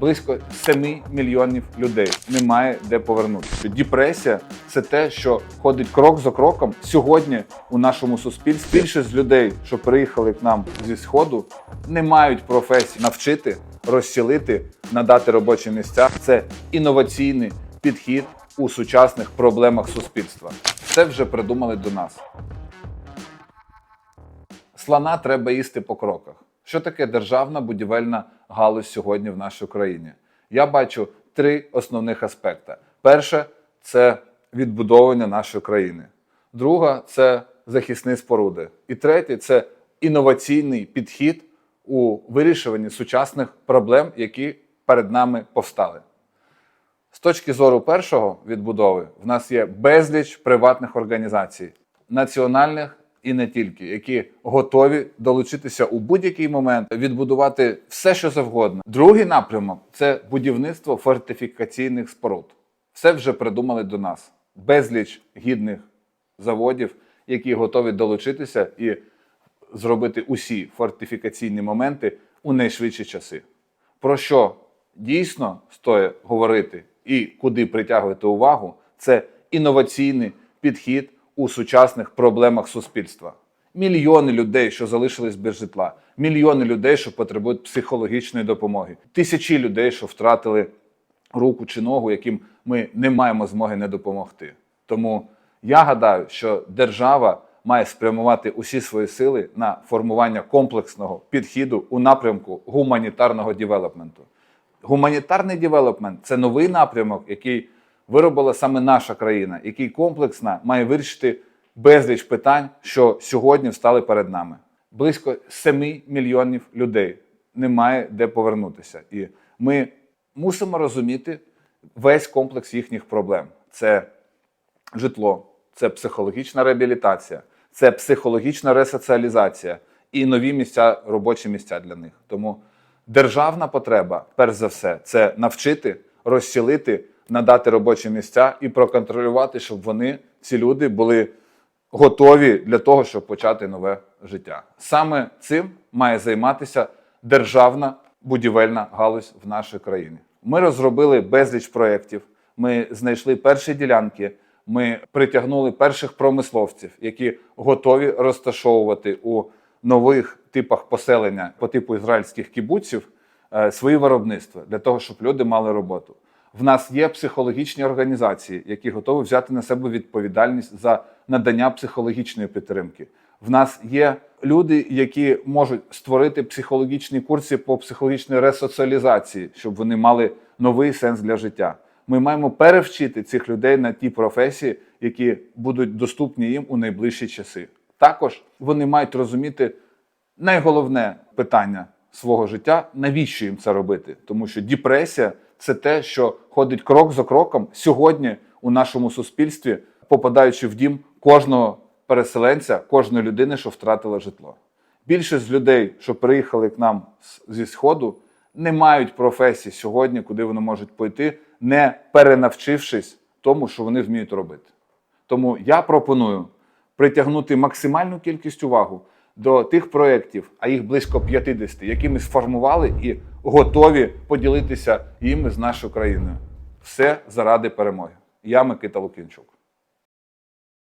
близько 7 мільйонів людей немає де повернутися. Депресія це те, що ходить крок за кроком сьогодні у нашому суспільстві. Більшість людей, що приїхали к нам зі сходу, не мають професії навчити, розсілити, надати робочі місця. Це інноваційний підхід у сучасних проблемах суспільства. Це вже придумали до нас. Слона треба їсти по кроках. Що таке державна будівельна галузь сьогодні в нашій країні? Я бачу три основних аспекти: перше це відбудовування нашої країни. Друга це захисні споруди. І третє це інноваційний підхід у вирішуванні сучасних проблем, які перед нами повстали. З точки зору першого відбудови, в нас є безліч приватних організацій, національних і не тільки, які готові долучитися у будь-який момент, відбудувати все, що завгодно. Другий напрямок це будівництво фортифікаційних споруд. Все вже придумали до нас. Безліч гідних заводів, які готові долучитися і зробити усі фортифікаційні моменти у найшвидші часи. Про що дійсно стоїть говорити і куди притягувати увагу, це інноваційний підхід у сучасних проблемах суспільства. Мільйони людей, що залишились без житла, мільйони людей, що потребують психологічної допомоги, тисячі людей, що втратили руку чи ногу, яким ми не маємо змоги не допомогти. Тому я гадаю, що держава має спрямувати усі свої сили на формування комплексного підходу у напрямку гуманітарного девелопменту. Гуманітарний девелопмент це новий напрямок, який виробила саме наша країна, який комплексно має вирішити безліч питань, що сьогодні встали перед нами. Близько 7 мільйонів людей немає де повернутися. І ми мусимо розуміти весь комплекс їхніх проблем: це житло, це психологічна реабілітація, це психологічна ресоціалізація і нові місця, робочі місця для них. Тому державна потреба, перш за все, це навчити, розсілити, надати робочі місця і проконтролювати, щоб вони, ці люди, були готові для того, щоб почати нове життя. Саме цим має займатися державна будівельна галузь в нашій країні. Ми розробили безліч проєктів, ми знайшли перші ділянки, ми притягнули перших промисловців, які готові розташовувати у нових типах поселення по типу ізраїльських кібуців е, свої виробництва для того, щоб люди мали роботу. В нас є психологічні організації, які готові взяти на себе відповідальність за надання психологічної підтримки. В нас є люди, які можуть створити психологічні курси по психологічній ресоціалізації, щоб вони мали новий сенс для життя. Ми маємо перевчити цих людей на ті професії, які будуть доступні їм у найближчі часи. Також вони мають розуміти найголовне питання свого життя, навіщо їм це робити? Тому що депресія це те, що ходить крок за кроком сьогодні у нашому суспільстві, попадаючи в дім кожного переселенця, кожної людини, що втратила житло. Більшість людей, що приїхали к нам зі сходу, не мають професії сьогодні, куди вони можуть пойти, не перенавчившись тому, що вони вміють робити. Тому я пропоную притягнути максимальну кількість увагу до тих проєктів, а їх близько 50, які ми сформували і готові поділитися їм з нашою країною. Все заради перемоги. Я Микита Лукінчук.